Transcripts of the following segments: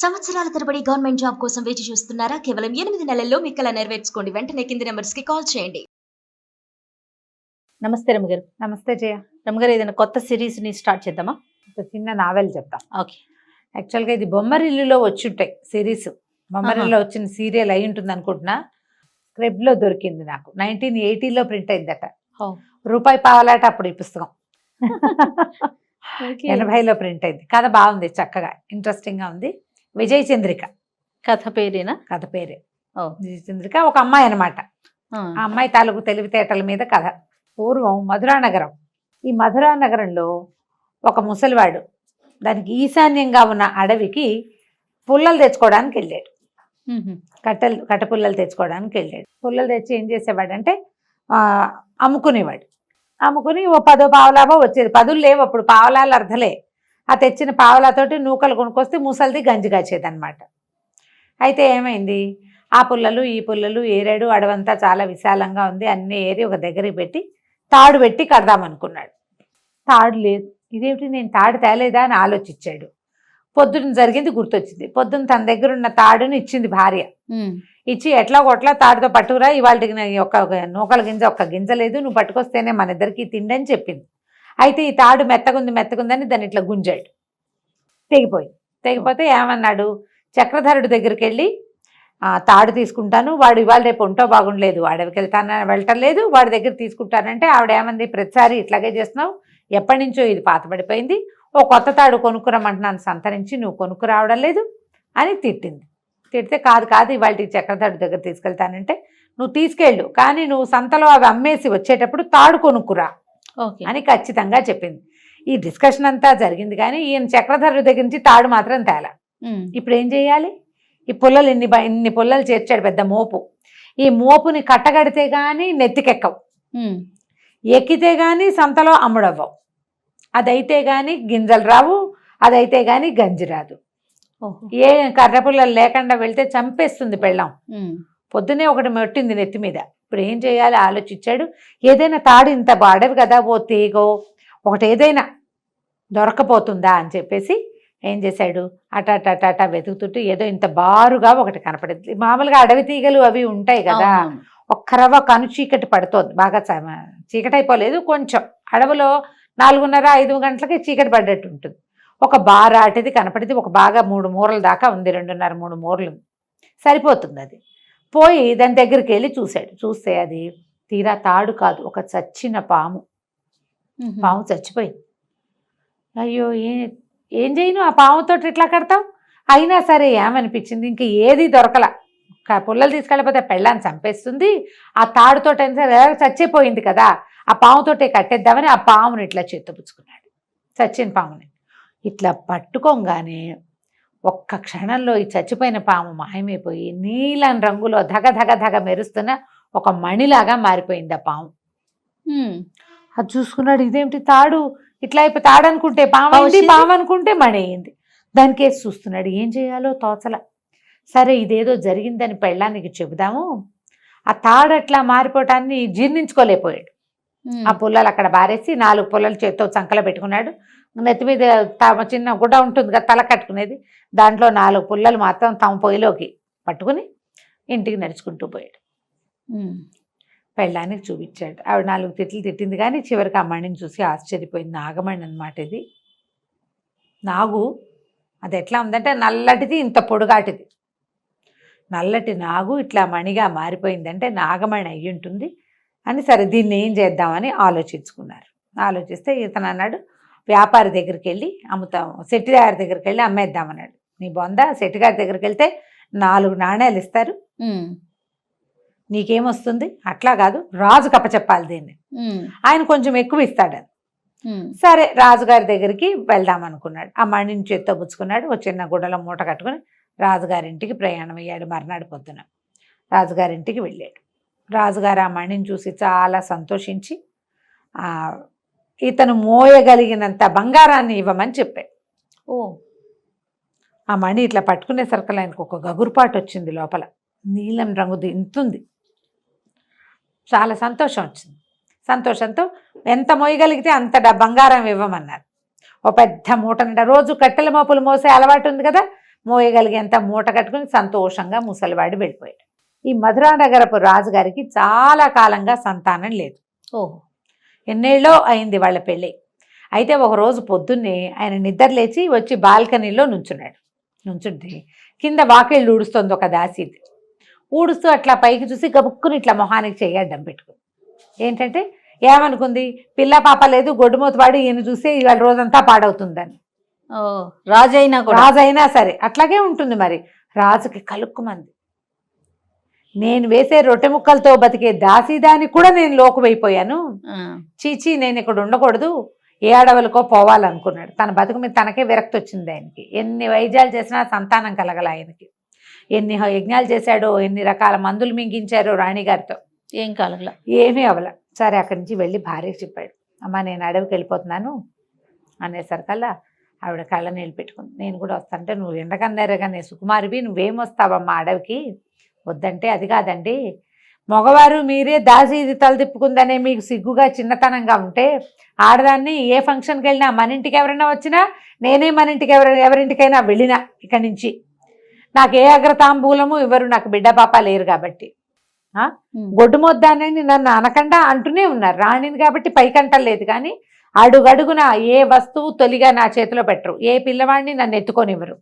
సంవత్సరాల తరబడి government job కోసం వేచి చూస్తున్నారా? కేవలం ఎనిమిది నెలల్లో మీ కల నెరవేర్చుకోండి. వెంటనే కింది నెంబర్స్కి కాల్ చేయండి. నమస్తే రమగారు నమస్తే జయ. రమగారు ఏదైనా కొత్త సిరీస్ని స్టార్ట్ చేద్దామా? ఒక చిన్న నావెల్ చెప్తా. ఓకే. యాక్చువల్గా ఇది బొమ్మరిల్లులో వచ్చి ఉంటాయి సిరీస్. బొమ్మరిల్లులో వచ్చిన సీరియల్ అయి ఉంటుంది అనుకుంటున్నా. స్క్రిప్ట్లో దొరికింది నాకు. నైన్టీన్ ఎయిటీలో ప్రింట్ అయిందట. రూపాయి పావలాట అప్పుడు ఈ పుస్తకం. ఎనభైలో ప్రింట్ అయింది. కథ బాగుంది చక్కగా. ఇంట్రెస్టింగ్గా ఉంది. విజయ్ చంద్రిక కథ పేరేనా? కథ పేరే. విజయ్ చంద్రిక ఒక అమ్మాయి అనమాట ఆ. అమ్మాయి తాలూకు తెలివితేటల మీద కథ. పూర్వం మధురా నగరం ఈ మధురా నగరంలో ఒక ముసలివాడు దానికి ఈశాన్యంగా ఉన్న అడవికి పుల్లలు తెచ్చుకోవడానికి వెళ్ళాడు. కట్టెలు కట్ట పుల్లలు తెచ్చుకోవడానికి వెళ్ళాడు. పుల్లలు తెచ్చి ఏం చేసేవాడంటే ఆ, అమ్ముకునేవాడు. అమ్ముకుని ఓ పదో పావలాభో వచ్చేది. పదులు లేవు అప్పుడు. పావలాలు అర్ధలే. ఆ తెచ్చిన పావలాతోటి నూకలు కొనుక్కొస్తే ముసలిది గంజి కాచేదన్నమాట. అయితే ఏమైంది? ఆ పుల్లలు ఈ పుల్లలు ఏరాడు అడవంతా చాలా విశాలంగా ఉంది. అన్ని ఏరి ఒక దగ్గరికి పెట్టి తాడు పెట్టి కడదామనుకున్నాడు. తాడు లేదు. ఇదేమిటి? నేను తాడు తేలేదా అని ఆలోచించాడు. పొద్దున జరిగింది గుర్తొచ్చింది. పొద్దున తన దగ్గర ఉన్న తాడుని ఇచ్చింది భార్య. ఇచ్చి ఎట్లా కొట్లా తాడుతో పట్టుకురా ఇవాళకి ఒక్క నూకల గింజ ఒక్క గింజ లేదు. నువ్వు పట్టుకొస్తేనే మన ఇద్దరికి తిండని చెప్పింది. అయితే ఈ తాడు మెత్తగుంది మెత్తగుందని దాన్ని ఇట్లా గుంజాడు. తెగిపోయి తెగిపోతే ఏమన్నాడు? చక్రధరుడి దగ్గరికి వెళ్ళి తాడు తీసుకుంటాను వాడు ఇవాళ రేపు ఒంటో బాగుండలేదు అడవికి వెళ్తాన వెళ్ళటం లేదు వాడి దగ్గర తీసుకుంటానంటే ఆవిడ ఏమంది ప్రతిసారి ఇట్లాగే చేస్తున్నావు ఎప్పటి నుంచో ఇది పాతబడిపోయింది ఓ కొత్త తాడు కొనుక్కురమ్మంటున్నాను సంతరించి నువ్వు కొనుక్కురావడం లేదు అని తిట్టింది. తిడితే కాదు కాదు ఇవాళ చక్రధరుడి దగ్గర తీసుకెళ్తానంటే నువ్వు తీసుకెళ్ళు కానీ నువ్వు సంతలో అవి అమ్మేసి వచ్చేటప్పుడు తాడు కొనుక్కురా అని ఖచ్చితంగా చెప్పింది. ఈ డిస్కషన్ అంతా జరిగింది కానీ ఈయన చక్రధరుడి దగ్గర నుంచి తాడు మాత్రం తేలా. ఇప్పుడు ఏం చేయాలి? ఈ పుల్లలు ఇన్ని ఇన్ని పుల్లలు చేర్చాడు పెద్ద మోపు. ఈ మోపుని కట్టగడితే గాని నెత్తికెక్కవు. ఎక్కితే గాని సంతలో అమ్ముడవ్వవు. అదైతే గాని గింజలు రావు అదైతే గాని గంజి రాదు. ఏ కర్ర పుల్లలు లేకుండా వెళ్తే చంపేస్తుంది పెళ్ళాం. పొద్దునే ఒకటి మెట్టింది నెత్తి మీద. ఇప్పుడు ఏం చేయాలి? ఆలోచించాడు. ఏదైనా తాడు ఇంత అడవి కదా ఓ తీగో ఒకటి ఏదైనా దొరకపోతుందా అని చెప్పేసి ఏం చేశాడు? అట అట అట అట వెతుకుతుంటే ఏదో ఇంత బారుగా ఒకటి కనపడింది. మామూలుగా అడవి తీగలు అవి ఉంటాయి కదా అవునవును. ఒక్క రవ్వ కను చీకటి పడుతోంది. బాగా చీకటి అయిపోలేదు కొంచెం అడవిలో నాలుగున్నర ఐదు గంటలకి చీకటి పడ్డట్టు ఉంటుంది. ఒక బారాటిది కనపడింది. ఒక బాగా మూడు మూరల దాకా ఉంది. రెండున్నర మూడు మూరలు. సరిపోతుంది అది. పోయి దాని దగ్గరికి వెళ్ళి చూశాడు. చూస్తే అది తీరా తాడు కాదు ఒక చచ్చిన పాము. పాము చచ్చిపోయింది. అయ్యో ఏ ఏం చేయను? ఆ పాముతో ఇట్లా కడతావు అయినా సరే ఏమనిపించింది? ఇంక ఏది దొరకల. పుల్లలు తీసుకెళ్ళకపోతే పెళ్ళాన్ని చంపేస్తుంది. ఆ తాడుతో చచ్చిపోయింది కదా. ఆ పాముతోటే కట్టేద్దామని ఆ పాముని ఇట్లా చేత్తపుచ్చుకున్నాడు చచ్చిన పాముని. ఇట్లా పట్టుకోగానే ఒక్క క్షణంలో ఈ చచ్చిపోయిన పాము మాయమైపోయి నీలం రంగులో ధగ ధగ ధగ మెరుస్తున్న ఒక మణిలాగా మారిపోయింది ఆ పాము. అది చూసుకున్నాడు ఇదేమిటి తాడు ఇట్లా అయిపోయి తాడు అనుకుంటే పాము. పాము అనుకుంటే మణి అయింది దానికి వేసి చూస్తున్నాడు ఏం చేయాలో తోచల సరే ఇదేదో జరిగిందని పెళ్ళానికి చెబుదాము ఆ తాడు అట్లా మారిపోవటాన్ని జీర్ణించుకోలేకపోయాడు. ఆ పుల్లలు అక్కడ బారేసి నాలుగు పుల్లలు చేత్తో చంకలో పెట్టుకున్నాడు. నెత్తి మీద తమ చిన్న గుడ్డ ఉంటుంది కదా తల కట్టుకునేది. దాంట్లో నాలుగు పుల్లలు మాత్రం తమ పొయ్యిలోకి పట్టుకుని ఇంటికి నడుచుకుంటూ పోయాడు. పెళ్ళానికి చూపించాడు. ఆవిడ నాలుగు తిట్లు తిట్టింది కానీ చివరికి ఆ మణిని చూసి ఆశ్చర్యపోయింది. నాగమణి అనమాట ఇది. నాగు అది ఎట్లా ఉందంటే నల్లటిది ఇంత పొడుగాటిది. నల్లటి నాగు ఇట్లా మణిగా మారిపోయిందంటే నాగమణి అయ్యి ఉంటుంది అని సరే దీన్ని ఏం చేద్దామని ఆలోచించుకున్నారు. ఆలోచిస్తే ఇతను అన్నాడు వ్యాపారి దగ్గరికి వెళ్ళి అమ్ముతాం శెట్టిగారి దగ్గరికి వెళ్ళి అమ్మేద్దామన్నాడు. నీ బొంద శెట్టిగారి దగ్గరికి వెళ్తే నాలుగు నాణ్యాలు ఇస్తారు. నీకేమొస్తుంది? అట్లా కాదు రాజు కప్పచెప్పాలి దీన్ని. మ్మ్. ఆయన కొంచెం ఎక్కువ ఇస్తాడు. సరే రాజుగారి దగ్గరికి వెళ్దాం అనుకున్నాడు. ఆ మణిని చేత్తో పుచ్చుకున్నాడు ఒక చిన్న గుడ్డలో మూట కట్టుకుని రాజుగారింటికి ప్రయాణం అయ్యాడు మర్నాడు పొద్దున. రాజుగారింటికి వెళ్ళాడు. రాజుగారు ఆ మణిని చూసి చాలా సంతోషించి ఇతను మోయగలిగినంత బంగారాన్ని ఇవ్వమని చెప్పాడు. ఓ. ఆ మణి ఇట్లా పట్టుకునేసరికి ఆయనకు ఒక గగురుపాటు వచ్చింది లోపల. నీలం రంగుది ఇంతుంది చాలా సంతోషం వచ్చింది. సంతోషంతో ఎంత మోయగలిగితే అంత బంగారం ఇవ్వమన్నారు. ఓ పెద్ద మూట నిండా రోజు కట్టెల మోపులు మోసే అలవాటు ఉంది కదా? మోయగలిగేంత మూట కట్టుకుని సంతోషంగా ముసలివాడు వెళ్ళిపోయాడు. ఈ మధురానగరపు రాజుగారికి చాలా కాలంగా సంతానం లేదు. ఓహో. ఎన్నేళ్ళో అయింది వాళ్ళ పెళ్ళి. అయితే ఒక రోజు పొద్దున్నే ఆయన నిద్ర లేచి వచ్చి బాల్కనీలో నుంచున్నాడు. నుంచుంటే కింద వాకిళ్ళు ఊడుస్తుంది ఒక దాసీది. ఊడుస్తూ అట్లా పైకి చూసి గబుక్కుని ఇట్లా మొహానికి చేయడ్డం పెట్టుకుంది. ఏంటంటే ఏమనుకుంది? పిల్ల పాప లేదు గొడ్డుమూతవాడు ఈయన చూస్తే ఇవాళ రోజంతా పాడవుతుందని. ఓ రాజైనా కూడా. రాజు అయినా సరే అట్లాగే ఉంటుంది మరి. రాజుకి కలుక్కుమంది. నేను వేసే రొట్టె ముక్కలతో బతికే దాసీదానికి కూడా నేను లోకువైపోయాను. చీచీ నేను ఇక్కడ ఉండకూడదు. ఏ అడవులకో పోవాలనుకున్నాడు. తన బతుకు మీద తనకే విరక్తి వచ్చింది ఆయనకి. ఎన్ని వైద్యాలు చేసినా సంతానం కలగల ఆయనకి. ఎన్ని యజ్ఞాలు చేశాడో ఎన్ని రకాల మందులు మింగించారో రాణిగారితో ఏం కలగల? ఏమీ అవల. సరే అక్కడి నుంచి వెళ్ళి భార్యకి చెప్పాడు. అమ్మ నేను అడవికి వెళ్ళిపోతున్నాను. అనేసరికల్లా ఆవిడ కళ్ళ నీళ్ళు పెట్టుకుంది. నేను కూడా వస్తానంటే నువ్వు ఎండకన్నారేగానే సుకుమారివి. నువ్వేం వస్తావమ్మా అడవికి? వద్దంటే అది కాదండి. మగవారు మీరే దాసి ఇది తల తిప్పుకుందనే మీకు సిగ్గుగా చిన్నతనంగా ఉంటే ఆడదాన్ని ఏ ఫంక్షన్కి వెళ్ళినా మన ఇంటికి ఎవరైనా వచ్చినా నేనే మన ఇంటికి ఎవరి ఎవరింటికైనా వెళ్ళినా ఇక్కడి నుంచి. నాకు ఏ అగ్రతాంబూలము ఇవ్వరు నాకు బిడ్డ పాప లేరు కాబట్టి. గొడ్డు మొద్దానని నన్ను అనకుండా అంటూనే ఉన్నారు. రాణిని కాబట్టి పైకంటలేదు కానీ అడుగడుగున ఏ వస్తువు తొలిగా నా చేతిలో పెట్టరు. ఏ పిల్లవాడిని నన్ను ఎత్తుకొనివ్వరు.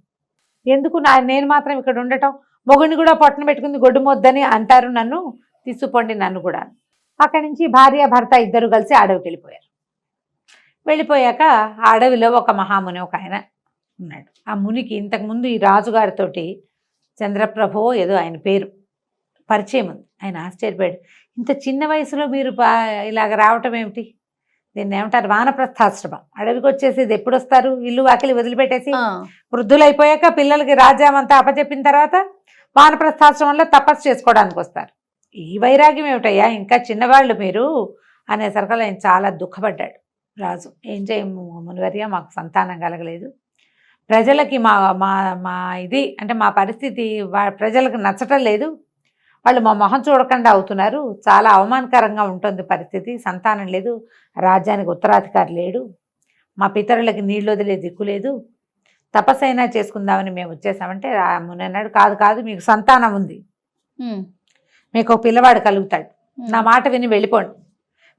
ఎందుకు నా నేను మాత్రం ఇక్కడ ఉండటం? మొగుడిని కూడా పొట్టన పెట్టుకుంది గొడ్డు మొద్దని అంటారు నన్ను. తీసుకుపోండి నన్ను కూడా. అక్కడి నుంచి భార్య భర్త ఇద్దరు కలిసి అడవికి వెళ్ళిపోయారు. వెళ్ళిపోయాక ఆ అడవిలో ఒక మహాముని ఒక ఆయన ఉన్నాడు. ఆ మునికి ఇంతకుముందు ఈ రాజుగారితోటి చంద్రప్రభో ఏదో ఆయన పేరు పరిచయం ఉంది. ఆయన ఆశ్చర్యపోయాడు. ఇంత చిన్న వయసులో మీరు ఇలాగ రావటం ఏమిటి? దీన్ని ఏమంటారు వానప్రస్థాశ్రమం. అడవికి వచ్చేసి ఎప్పుడు వస్తారు ఇల్లు వాకిలి వదిలిపెట్టేసి వృద్ధులైపోయాక పిల్లలకి రాజ్యం అంతా అప్పచెప్పిన తర్వాత వానప్రస్థాశ్రమంలో తపస్సు చేసుకోవడానికి వస్తారు ఈ వైరాగ్యం ఏమిటయ్యా? ఇంకా చిన్నవాళ్ళు మీరు అనేసరికి ఆయన చాలా దుఃఖపడ్డాడు. రాజు ఏం చేయము మునివర్య? మాకు సంతానం కలగలేదు. ప్రజలకి మా మా మా ఇది అంటే మా పరిస్థితి ప్రజలకు నచ్చటం లేదు. వాళ్ళు మా మొహం చూడకుండా అవుతున్నారు. చాలా అవమానకరంగా ఉంటుంది పరిస్థితి. సంతానం లేదు. రాజ్యానికి ఉత్తరాధికారి లేడు. మా పితరులకి నీళ్ళు వదిలే దిక్కు లేదు. తపస్సైనా చేసుకుందామని మేము వచ్చేసామంటే ఆ ముని అన్నాడు కాదు కాదు మీకు సంతానం ఉంది. మీకు ఒక పిల్లవాడు కలుగుతాడు. నా మాట విని వెళ్ళిపోండి.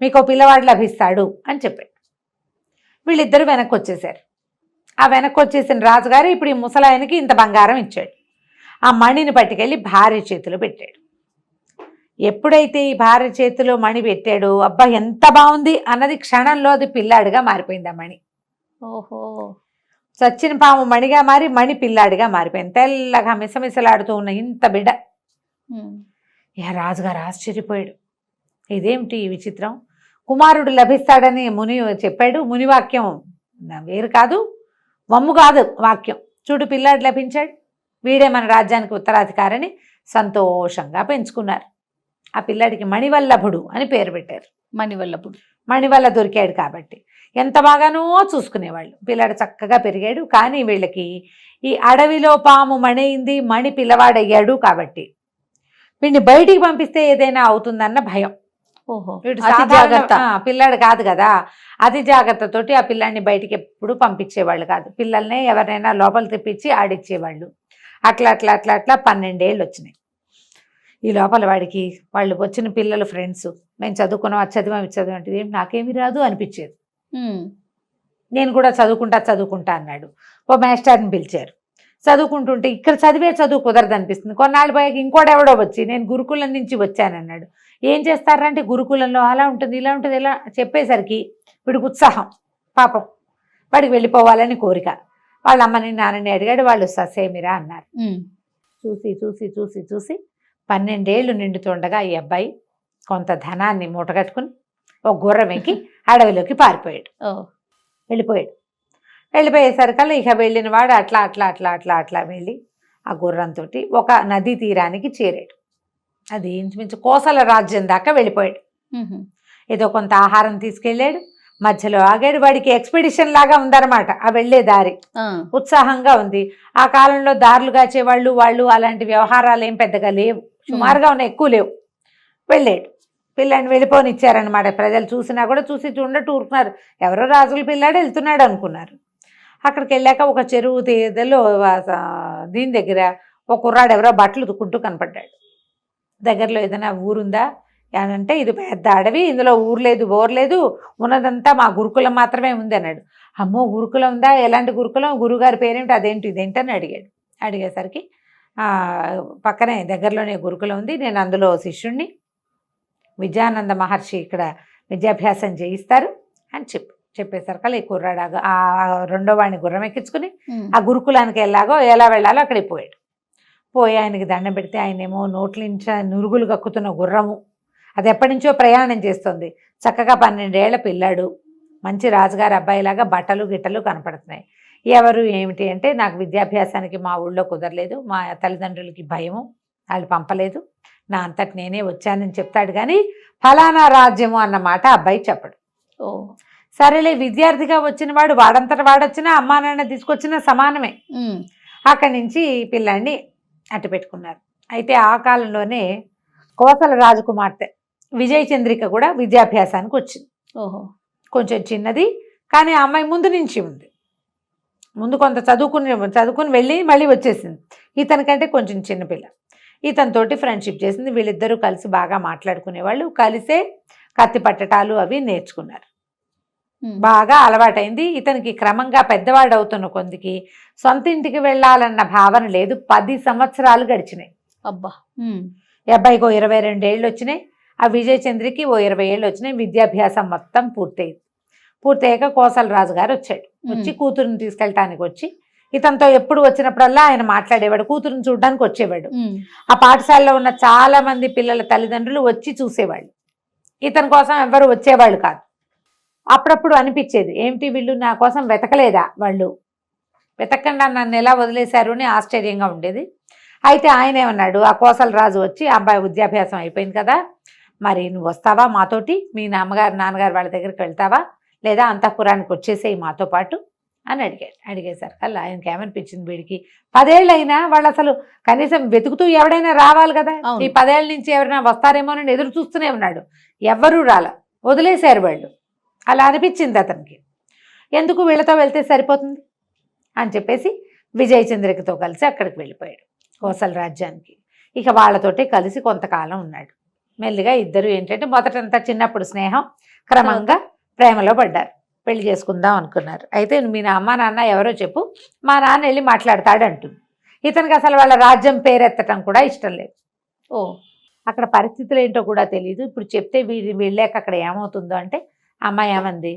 మీకు ఒక పిల్లవాడు లభిస్తాడు అని చెప్పాడు. వీళ్ళిద్దరూ వెనక్కి వచ్చేసారు ఆ వెనక్కి వచ్చేసిన రాజుగారు ఇప్పుడు ఈ ముసలాయనకి ఇంత బంగారం ఇచ్చాడు. ఆ మణిని పట్టుకెళ్ళి భార్య చేతిలో పెట్టాడు. ఎప్పుడైతే ఈ భార్య చేతిలో మణి పెట్టాడో అబ్బా ఎంత బాగుంది అన్నది క్షణంలో అది పిల్లాడిగా మారిపోయింది ఆ మణి. ఓహో. చచ్చిన పాము మణిగా మారి మణి పిల్లాడిగా మారిపోయింది. తెల్లగా మిసమిసలాడుతూ ఉన్న ఇంత బిడ్డ. ఇక రాజుగారు ఆశ్చర్యపోయాడు. ఇదేమిటి ఈ విచిత్రం? కుమారుడు లభిస్తాడని ముని చెప్పాడు. ముని వాక్యం నా వేరు కాదు వమ్ము కాదు వాక్యం. చూడు పిల్లాడు లభించాడు. వీడే మన రాజ్యానికి ఉత్తరాధికారిని సంతోషంగా పెంచుకున్నారు. ఆ పిల్లాడికి మణివల్లభుడు అని పేరు పెట్టారు. మణివల్లపుడు మణివల్ల దొరికాడు కాబట్టి. ఎంత బాగానో చూసుకునేవాళ్ళు. పిల్లాడు చక్కగా పెరిగాడు. కానీ వీళ్ళకి ఈ అడవిలో పాము మణయింది మణి పిల్లవాడయ్యాడు కాబట్టి. వీడిని బయటికి పంపిస్తే ఏదైనా అవుతుందన్న భయం. ఓహో. వీడు జాగ్రత్త. పిల్లాడు కాదు కదా. అతి జాగ్రత్తతోటి ఆ పిల్లాడిని బయటికి ఎప్పుడు పంపించేవాళ్ళు కాదు. పిల్లల్ని ఎవరినైనా లోపల తెప్పించి ఆడిచ్చేవాళ్ళు. అట్లా అట్లా అట్లా అట్లా పన్నెండేళ్ళు వచ్చినాయి. ఈ లోపల వాడికి వాళ్ళు వచ్చిన పిల్లలు ఫ్రెండ్స్ మేము చదువుకున్నాం అది చదివాం ఇది చదివాం అంటే ఏం నాకేమీ రాదు అనిపించేది. నేను కూడా చదువుకుంటా చదువుకుంటా అన్నాడు. ఓ మాస్టర్ని పిలిచారు. చదువుకుంటుంటే ఇక్కడ చదివే చదువు కుదరదు అనిపిస్తుంది. కొన్నాళ్ళు పోయాక ఇంకోడెవడో వచ్చి నేను గురుకులం నుంచి వచ్చానన్నాడు ఏం చేస్తారంటే గురుకులంలో అలా ఉంటుంది ఇలా ఉంటుంది ఇలా చెప్పేసరికి వీడికి ఉత్సాహం పాపం. వాడికి వెళ్ళిపోవాలని కోరిక. వాళ్ళ అమ్మని నాన్నని అడిగాడు. వాళ్ళు ససేమిరా అన్నారు. చూసి చూసి చూసి చూసి పన్నెండేళ్ళు నిండుతుండగా ఈ అబ్బాయి కొంత ధనాన్ని మూటగట్టుకుని ఒక గుర్రం ఎక్కి అడవిలోకి పారిపోయాడు. వెళ్ళిపోయాడు. వెళ్ళిపోయేసరికల్లా ఇక వెళ్ళిన వాడు అట్లా అట్లా అట్లా అట్లా అట్లా వెళ్ళి ఆ గుర్రంతో ఒక నదీ తీరానికి చేరాడు. అది ఇంచుమించు కోసల రాజ్యం దాకా వెళ్ళిపోయాడు. ఏదో కొంత ఆహారం తీసుకెళ్ళాడు. మధ్యలో ఆగాడు. వాడికి ఎక్స్పెడిషన్ లాగా ఉందన్నమాట. ఆ వెళ్ళే దారి. ఉత్సాహంగా ఉంది. ఆ కాలంలో దారులు కాచేవాళ్ళు వాళ్ళు అలాంటి వ్యవహారాలు ఏం పెద్దగా లేవు. సుమారుగా ఉన్నాయి ఎక్కువ లేవు. వెళ్ళాడు పిల్లాడిని వెళ్ళిపోని ఇచ్చారనమాట ప్రజలు చూసినా కూడా చూసి చూడట్టు ఊరుకున్నారు. ఎవరో రాజుల పిల్లాడు వెళ్తున్నాడు అనుకున్నారు. అక్కడికి వెళ్ళాక ఒక చెరువు తీదలో దీని దగ్గర ఒక కుర్రాడు ఎవరో బట్టలు ఉతుక్కుంటూ కనపడ్డాడు. దగ్గరలో ఏదైనా ఊరుందా? అని అంటే ఇది పెద్ద అడవి ఇందులో ఊరు లేదు బోర్ లేదు ఉన్నదంతా మా గురుకులం మాత్రమే ఉంది అన్నాడు. అమ్మో గురుకులం ఉందా? ఎలాంటి గురుకులం? గురుగారి పేరేంటి అదేంటి? ఇదేంటి? అని అడిగాడు. అడిగేసరికి పక్కనే దగ్గరలోనే గురుకులం ఉంది. నేను అందులో శిష్యుణ్ణి విద్యానంద మహర్షి ఇక్కడ విద్యాభ్యాసం చేయిస్తారు అని చెప్పు చెప్పేసరికి ఈ కుర్రాడు ఆ రెండో వాడిని గుర్రం ఎక్కించుకుని. ఆ గురుకులానికి వెళ్ళాగో ఎలా వెళ్ళాలో అక్కడికి పోయాడు. పోయి ఆయనకి దండం పెడితే ఆయన ఏమో నోట్ల నుంచి నురుగులు కక్కుతున్న గుర్రము. అది ఎప్పటి నుంచో ప్రయాణం చేస్తుంది. చక్కగా పన్నెండేళ్ళ పిల్లాడు. మంచి రాజుగారి అబ్బాయిలాగా బట్టలు గిట్టలు కనపడుతున్నాయి. ఎవరు ఏమిటి అంటే నాకు విద్యాభ్యాసానికి మా ఊళ్ళో కుదరలేదు. మా తల్లిదండ్రులకి భయము. వాళ్ళు పంపలేదు. నా అంతటి నేనే వచ్చానని చెప్తాడు కానీ ఫలానా రాజ్యము అన్న మాట అబ్బాయి చెప్పడు. ఓ. సరేలే విద్యార్థిగా వచ్చిన వాడు వాడంతట వాడొచ్చినా అమ్మా నాన్న తీసుకొచ్చినా సమానమే. అక్కడి నుంచి పిల్లాన్ని అట్టు పెట్టుకున్నారు. అయితే ఆ కాలంలోనే కోసల రాజకుమార్తె విజయ చంద్రిక కూడా విద్యాభ్యాసానికి వచ్చింది. ఓహో. కొంచెం చిన్నది కానీ అమ్మాయి ముందు నుంచి ఉంది. ముందు కొంత చదువుకుని చదువుకుని వెళ్ళి మళ్ళీ వచ్చేసింది. ఇతనికంటే కొంచెం చిన్నపిల్ల ఇతనితోటి ఫ్రెండ్షిప్ చేసింది. వీళ్ళిద్దరూ కలిసి బాగా మాట్లాడుకునేవాళ్ళు. కలిసే కత్తి పట్టటాలు అవి నేర్చుకున్నారు. బాగా అలవాటైంది. ఇతనికి క్రమంగా పెద్దవాడు అవుతున్న కొందికి సొంత ఇంటికి వెళ్ళాలన్న భావన లేదు. పది సంవత్సరాలు గడిచినాయి. అబ్బా! అబ్బాయికి ఓ ఇరవై రెండేళ్ళు వచ్చినాయి. ఆ విజయ చంద్రకి ఓ ఇరవై ఏళ్ళు వచ్చినాయి. విద్యాభ్యాసం మొత్తం పూర్తయింది. పూర్తయ్యాక కోసల రాజు గారు వచ్చాడు వచ్చి. కూతురుని తీసుకెళ్ళటానికి వచ్చి ఇతనితో ఎప్పుడు వచ్చినప్పుడల్లా ఆయన మాట్లాడేవాడు కూతురుని చూడడానికి వచ్చేవాడు. ఆ పాఠశాలలో ఉన్న చాలా మంది పిల్లల తల్లిదండ్రులు వచ్చి చూసేవాళ్ళు. ఇతని కోసం ఎవ్వరు వచ్చేవాళ్ళు కాదు. అప్పుడప్పుడు అనిపించేది ఏమిటి వీళ్ళు నా కోసం వెతకలేదా వాళ్ళు? వెతకకుండా నన్ను ఎలా వదిలేశారు? అని ఆశ్చర్యంగా ఉండేది. అయితే ఆయన ఏమన్నాడు ఆ కోసల రాజు వచ్చి "ఆ అబ్బాయి విద్యాభ్యాసం అయిపోయింది కదా మరి నువ్వు వస్తావా మాతోటి? మీ నాన్నగారు నాన్నగారు వాళ్ళ దగ్గరికి వెళ్తావా? లేదా అంతఃపురానికి వచ్చేసేయి మాతో పాటు అని అడిగాడు అడిగేసరికి అలా ఆయనకి ఏమనిపించింది వీడికి? పదేళ్ళైనా వాళ్ళు అసలు కనీసం వెతుకుతూ ఎవడైనా రావాలి కదా. ఈ పదేళ్ళ నుంచి ఎవరైనా వస్తారేమోనని ఎదురు చూస్తూనే ఉన్నాడు. ఎవ్వరూ రాల. వదిలేశారు వాళ్ళు. అలా అనిపించింది అతనికి. ఎందుకు వీళ్ళతో వెళ్తే సరిపోతుంది? అని చెప్పేసి విజయ చంద్రికతో కలిసి అక్కడికి వెళ్ళిపోయాడు. కోసల రాజ్యానికి. ఇక వాళ్ళతోటి కలిసి కొంతకాలం ఉన్నాడు. మెల్లిగా ఇద్దరు ఏంటంటే మొదటంతా చిన్నప్పుడు స్నేహం క్రమంగా ప్రేమలో పడ్డారు. పెళ్ళి చేసుకుందాం అనుకున్నారు. అయితే మీ అమ్మ నాన్న ఎవరో చెప్పు మా నాన్న వెళ్ళి మాట్లాడతాడు అంటుంది ఇతనికి అసలు వాళ్ళ రాజ్యం పేరెత్తటం కూడా ఇష్టం లేదు. ఓ అక్కడ పరిస్థితులు ఏంటో కూడా తెలియదు ఇప్పుడు చెప్తే వీడి వెళ్ళాక అక్కడ ఏమవుతుందో అంటే అమ్మాయి ఏమంది?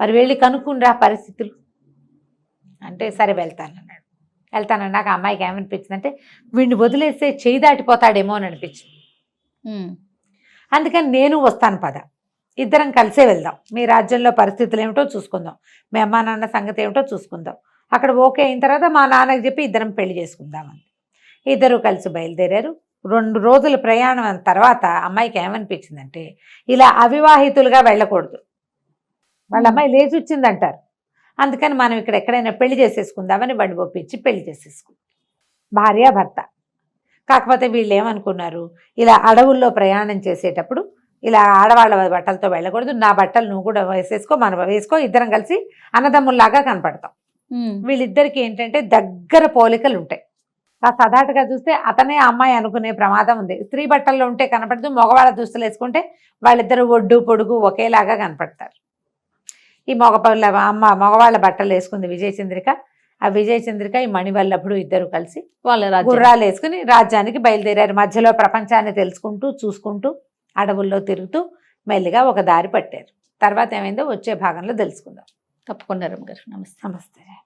మరి వెళ్ళి కనుక్కుండ్రా పరిస్థితులు. అంటే సరే వెళ్తానన్నాడు వెళ్తానన్నాక అమ్మాయికి ఏమనిపించింది అంటే వీడిని వదిలేస్తే చేయి దాటిపోతాడేమో అని అనిపించింది. అందుకని నేను వస్తాను పద. ఇద్దరం కలిసే వెళ్దాం. మీ రాజ్యంలో పరిస్థితులు ఏమిటో చూసుకుందాం. మీ అమ్మా నాన్న సంగతి ఏమిటో చూసుకుందాం. అక్కడ ఓకే అయిన తర్వాత మా నాన్నకి చెప్పి ఇద్దరం పెళ్ళి చేసుకుందామని ఇద్దరు కలిసి బయలుదేరారు. రెండు రోజుల ప్రయాణం తర్వాత అమ్మాయికి ఏమనిపించిందంటే ఇలా అవివాహితులుగా వెళ్ళకూడదు. వాళ్ళ అమ్మాయి లేచి వచ్చిందంటారు అందుకని మనం ఇక్కడ ఎక్కడైనా పెళ్ళి చేసేసుకుందామని బండి ఒప్పించి పెళ్ళి చేసేసుకుందాం. భార్య భర్త కాకపోతే వీళ్ళు ఏమనుకున్నారు? ఇలా అడవుల్లో ప్రయాణం చేసేటప్పుడు ఇలా ఆడవాళ్ళ బట్టలతో వెళ్ళకూడదు. నా బట్టలు నువ్వు కూడా వేసేసుకో మనం వేసుకో ఇద్దరం కలిసి అన్నదమ్ముల్లాగా కనపడతాం. వీళ్ళిద్దరికి ఏంటంటే దగ్గర పోలికలు ఉంటాయి. ఆ సదాటగా చూస్తే అతనే అమ్మాయి అనుకునే ప్రమాదం ఉంది. స్త్రీ బట్టల్లో ఉంటే కనపడదు మగవాళ్ళ దుస్తులు వేసుకుంటే వాళ్ళిద్దరు ఒడ్డు పొడుగు ఒకేలాగా కనపడతారు. ఈ మగపల్ల అమ్మ మగవాళ్ళ బట్టలు వేసుకుంది విజయ చంద్రిక. ఆ విజయ చంద్రిక ఈ మణివల్లభుడు ఇద్దరు కలిసి వాళ్ళ గుర్రాలు వేసుకుని రాజ్యానికి బయలుదేరారు. మధ్యలో ప్రపంచాన్ని తెలుసుకుంటూ చూసుకుంటూ అడవుల్లో తిరుగుతూ మెల్లిగా ఒక దారి పట్టారు. తర్వాత ఏమైందో వచ్చే భాగంలో తెలుసుకుందాం. తప్పకుండా రమ్మ గారు. నమస్తే. నమస్తే.